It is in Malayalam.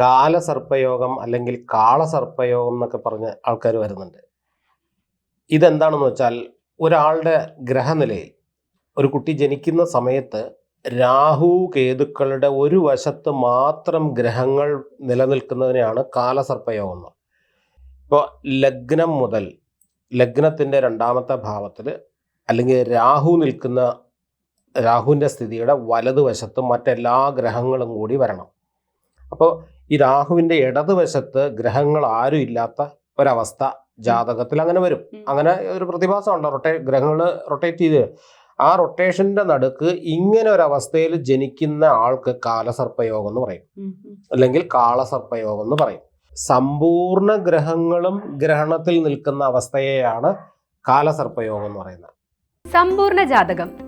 കാലസർപ്പയോഗം അല്ലെങ്കിൽ കാളസർപ്പയോഗം എന്നൊക്കെ പറഞ്ഞ് ആൾക്കാർ വരുന്നുണ്ട്. ഇതെന്താണെന്ന് വെച്ചാൽ ഒരാളുടെ ഗ്രഹനിലയിൽ ഒരു കുട്ടി ജനിക്കുന്ന സമയത്ത് രാഹു കേതുക്കളുടെ ഒരു വശത്ത് മാത്രം ഗ്രഹങ്ങൾ നിലനിൽക്കുന്നതിനെയാണ് കാലസർപ്പയോഗം എന്ന് ഇപ്പോൾ ലഗ്നം മുതൽ ലഗ്നത്തിന്റെ രണ്ടാമത്തെ ഭാവത്തിൽ അല്ലെങ്കിൽ രാഹു നിൽക്കുന്ന രാഹുവിന്റെ സ്ഥിതിയുടെ വലതുവശത്ത് മറ്റെല്ലാ ഗ്രഹങ്ങളും കൂടി വരണം. അപ്പോൾ ഈ രാഹുവിന്റെ ഇടതുവശത്ത് ഗ്രഹങ്ങൾ ആരും ഇല്ലാത്ത ഒരവസ്ഥ ജാതകത്തിൽ അങ്ങനെ വരും. അങ്ങനെ ഒരു പ്രതിഭാസമുണ്ട് റൊട്ടേ ഗ്രഹങ്ങൾ റൊട്ടേറ്റ് ചെയ്ത് ആ റൊട്ടേഷന്റെ നടുക്ക് ഇങ്ങനെ ഒരു അവസ്ഥയിൽ ജനിക്കുന്ന ആൾക്ക് കാലസർപ്പയോഗം എന്ന് പറയും. അല്ലെങ്കിൽ കാളസർപ്പയോഗം എന്ന് പറയും. സമ്പൂർണ ഗ്രഹങ്ങളും ഗ്രഹണത്തിൽ നിൽക്കുന്ന അവസ്ഥയെയാണ് കാലസർപ്പയോഗം എന്ന് പറയുന്നത്. സമ്പൂർണ ജാതകം.